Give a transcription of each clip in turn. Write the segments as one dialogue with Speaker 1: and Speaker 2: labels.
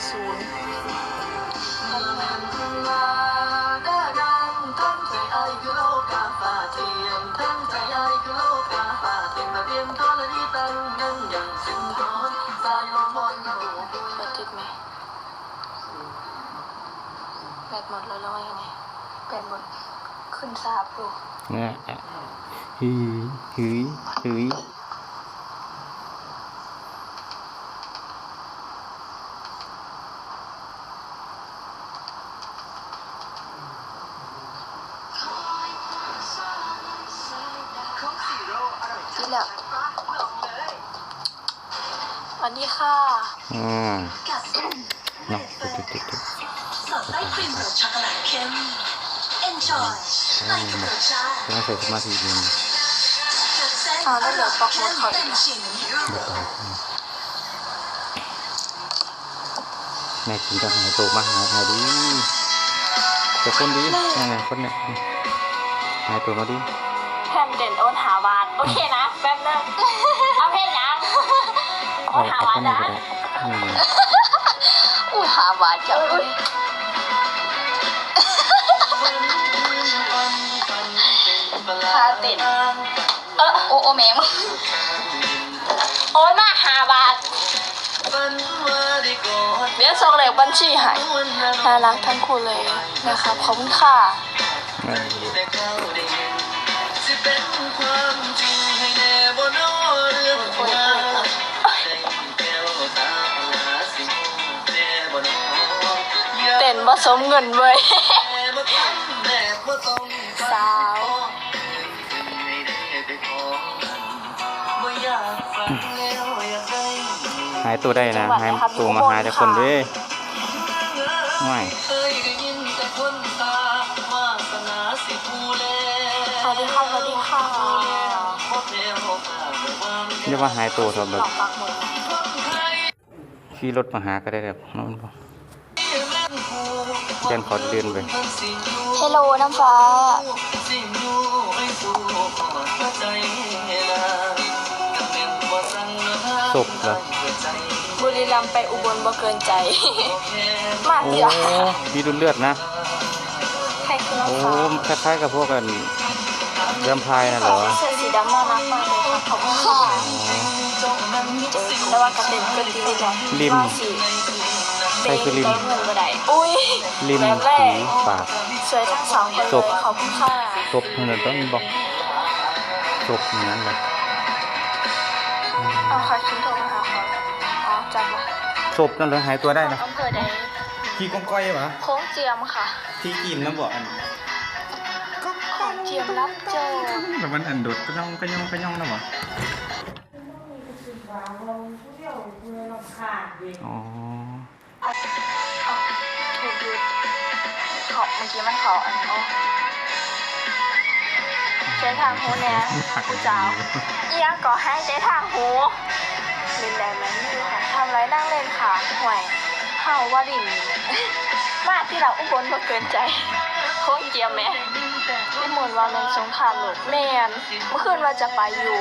Speaker 1: สิศูนย์เปิดติดไหมแบตหมดแล้วแล้วว่ายังไงแบตหมดขึ้นทราบดู
Speaker 2: เนี่ยอะหืยหืยหืย
Speaker 1: ที่แล้วสวัสดีค่ะ
Speaker 2: อืมเนาะติดติดติด
Speaker 3: สดไส้ครีมรสช็อกโกแลตเข้ม Enjoy ไส้กำเนิดชา
Speaker 2: ต้องใส่สมาธินิดนึง
Speaker 1: อ้าวแล้วเหลือปอกหมดเขาอีก
Speaker 3: เป็นชิง
Speaker 2: เดี๋ยวไปแม่กินจะหายตัวมาหายหายดีแต่คนดียังไงคนเนี่ยหายตัวมาดี
Speaker 1: แพมเด่นโอนหาวาน โอเคนะ แป๊บนึงเอาเพลงยังโอ
Speaker 2: เอา
Speaker 1: นหา
Speaker 2: เอา
Speaker 1: วา
Speaker 2: นนะ
Speaker 1: อุ้ยหาวานจังอุ้ยคาติดเออโอโอแมงโอ้ยมาหาบาทเบี้ยส่งเลขบัญชีให้น่ารักทั้งคู่เลยนะครับขอบคุณค่ะ
Speaker 2: เต้
Speaker 1: นผสมเงินเว้ยสาว
Speaker 2: หายตัวได้นะหายตัวมาหาแต่คนเว้ยไม่
Speaker 1: สวัสดีค่ะสวัสดีค่ะ
Speaker 2: เรียกว่าหายตัวเถอะแบ
Speaker 1: หล
Speaker 2: บ
Speaker 1: อกปักหมด
Speaker 2: ขี่รถมาหาก็ได้แบบนั้น บ่แกนขอเดินไป
Speaker 1: เฮลโลน้ำฟ้า
Speaker 2: ศพเหรอ
Speaker 1: บุรีรัมย์ไปอุบลบ่เกินใจ มา
Speaker 2: โอ้
Speaker 1: เดียว
Speaker 2: มีดุลเลือดนะ
Speaker 1: ใครคือ
Speaker 2: โอ้
Speaker 1: น้ำฟ้า
Speaker 2: คล้ายๆกับพวกกันเรือมพายน่ะเหรอ
Speaker 1: เสื้อสีดำน่ารักมากเลยค่ะขอบคุณค่ะเจอแต่ว่ากระเด็นก็ดีเลย
Speaker 2: ริม
Speaker 1: ว่าสิ
Speaker 2: ใครคือริม
Speaker 1: เงินบ่ได้อุ้ย
Speaker 2: ริม
Speaker 1: แบบแร
Speaker 2: สี
Speaker 1: ก
Speaker 2: ปาก
Speaker 1: สวยทั้งสองคน
Speaker 2: ศ
Speaker 1: เล
Speaker 2: พ
Speaker 1: ยขอบคุณค่ะ
Speaker 2: ศพนั่นต้องบอกศพอย่างนั้นเลย
Speaker 1: เอาค่ะคิมโทรมาหาเขาอ๋อจับมา
Speaker 2: ศพนั่นเลยหายตัวได้นะ
Speaker 1: อำเภอใด
Speaker 2: ที่ก้องก้อยปะ
Speaker 1: โค้งเจียมค่ะ
Speaker 2: ที่กินน้ำบ่อัน
Speaker 1: ของเจียมรับเจอ
Speaker 2: แบบมันอันโดดก็ย่องก็ย่องก็ย่องนะบ่อ๋อ
Speaker 1: เอาเอา ถูกยุดเขาเมื่อกี้มันขาอันนี้เจ๊ทางหูเนี่ยกูจ้าวเอียงก่อให้เจ๊ทางหูลินแดนแมนนี่ค่ะทำไรนั่งเล่นค่ะห่วยเฮาว่าลินมาที่หลังอุบลมาเกินใจโค้งเจียมแม่ พี่มนว่ามันสงครามโลกแมนเมื่อคืนว่าจะไปอยู่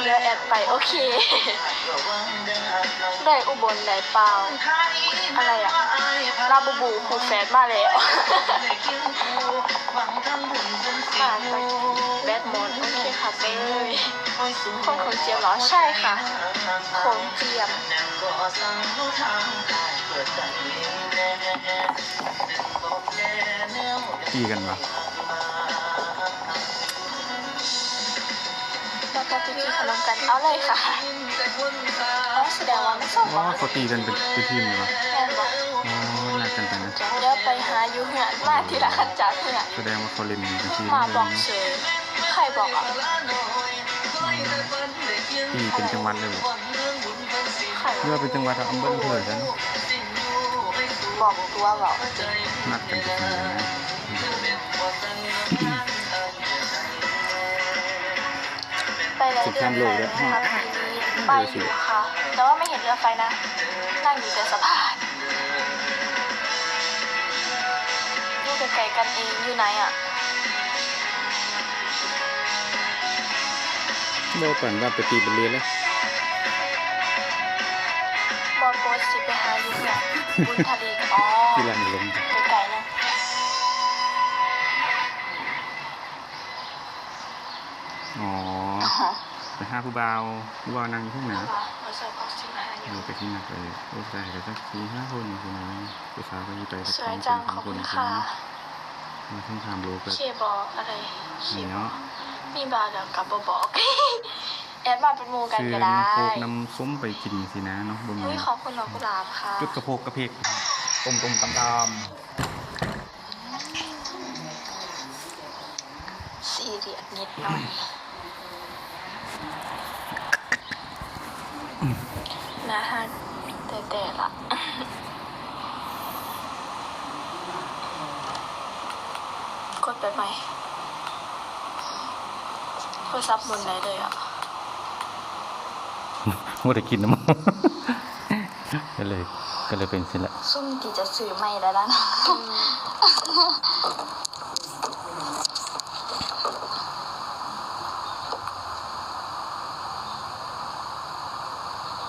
Speaker 1: เรือแอดไปโอเค ได้อุบลได้เปล่า อะไรอะลาบูบูคูแฟดมาแล้วมาไปแบดมอนโอเคค่ะไปเลยคงของเจียมเหรอใช่ค่ะคงเจียม
Speaker 2: ตีกันปะ
Speaker 1: แล้วก็จะกินขนมกันเอาเลยค่ะอ๋อแสดงว่าไม่ชอบ
Speaker 2: ว่าเขาตีกันเป็นเป็นทีมเลยวะ
Speaker 1: แม่นบอก
Speaker 2: อ๋อน่ากันไปนะ
Speaker 1: เดี๋ยวไปหาอยู่เหือนมาทีละขัดจากเหือน
Speaker 2: แสดงว่าเขาเล่นเป็นทีม
Speaker 1: มาบอกเฉยใครบอกอะ
Speaker 2: ตีเป็นจังหวัดเลยบ่
Speaker 1: ใคร
Speaker 2: เรือเป็นจังหวัดอำเภออำเภอกัน
Speaker 1: บอกตัวบอก
Speaker 2: นัดกันไปทำงานนะ
Speaker 1: ไปเลยเดือนไหนนะคะไปอยู่ค่ะ แต่ว่าไม่เห็นเรือไฟนะ นั่งอยู่แต่สะพานอยู่ไกลๆกันเองอยู่ไหนอะ
Speaker 2: โบปั่นว่าไปตีเป็นเรือเลย
Speaker 1: บอว่าโบสสิไปหาอยู่เพื่อนบุญทลีกอ๋อ
Speaker 2: ที่ลังลง
Speaker 1: ไกลๆนะ
Speaker 2: อ๋อ
Speaker 1: อ๋อ
Speaker 2: ไปห้าผู้บ่าวผู้บ่าวนั่งอยู่ข้างหน้า
Speaker 1: ว่าเราใส่คอสตูมหาอยู่
Speaker 2: เราไปที่นักเลยโอ้ใช่แต่สักสี่ห้าคนคือนะผู้สาวก็อยู่ไปสัก
Speaker 1: ส
Speaker 2: ส
Speaker 1: ว
Speaker 2: อยงค
Speaker 1: จัง
Speaker 2: น
Speaker 1: ข
Speaker 2: สา
Speaker 1: อ
Speaker 2: ม
Speaker 1: บ
Speaker 2: ค
Speaker 1: คุ
Speaker 2: น
Speaker 1: ณ
Speaker 2: นะค
Speaker 1: ค่ะ
Speaker 2: มาเพิ่งทำโลก
Speaker 1: เคบออะไรเค
Speaker 2: นี่
Speaker 1: บอ
Speaker 2: เนาะ
Speaker 1: มีบาร์เดี๋ยวกลับมาบอกแอดมาเป็นหมูกัน
Speaker 2: คือ
Speaker 1: ก็ได้
Speaker 2: น้ำโคกน้ำส้มไปกินสินะเนาะบน
Speaker 1: เฮ้ยขอบคุณน้องกุหลาบค่ะ
Speaker 2: จุดกระโพกกระเพก ต้มต้มตำต
Speaker 1: ซีเรียสนิดหน่อยนะฮะแต่แต่ละกดไปไหมโทรศัพท์บนไหนเลยอะำ
Speaker 2: ว่าได้กินน้ำก็เลย ก็เลยเป็นสิละ
Speaker 4: ซุ่มที่จะซื้อไม่แล้วนะ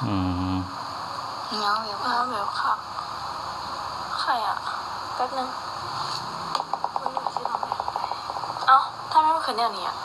Speaker 2: อืม
Speaker 4: เงาอยู่
Speaker 1: อ้าวแบบค่ะใครอะแป๊บนึงวันนี้มาที่ทำอะไรเอ้าถ้าไม่มาคืนเนี่ยนี้อะ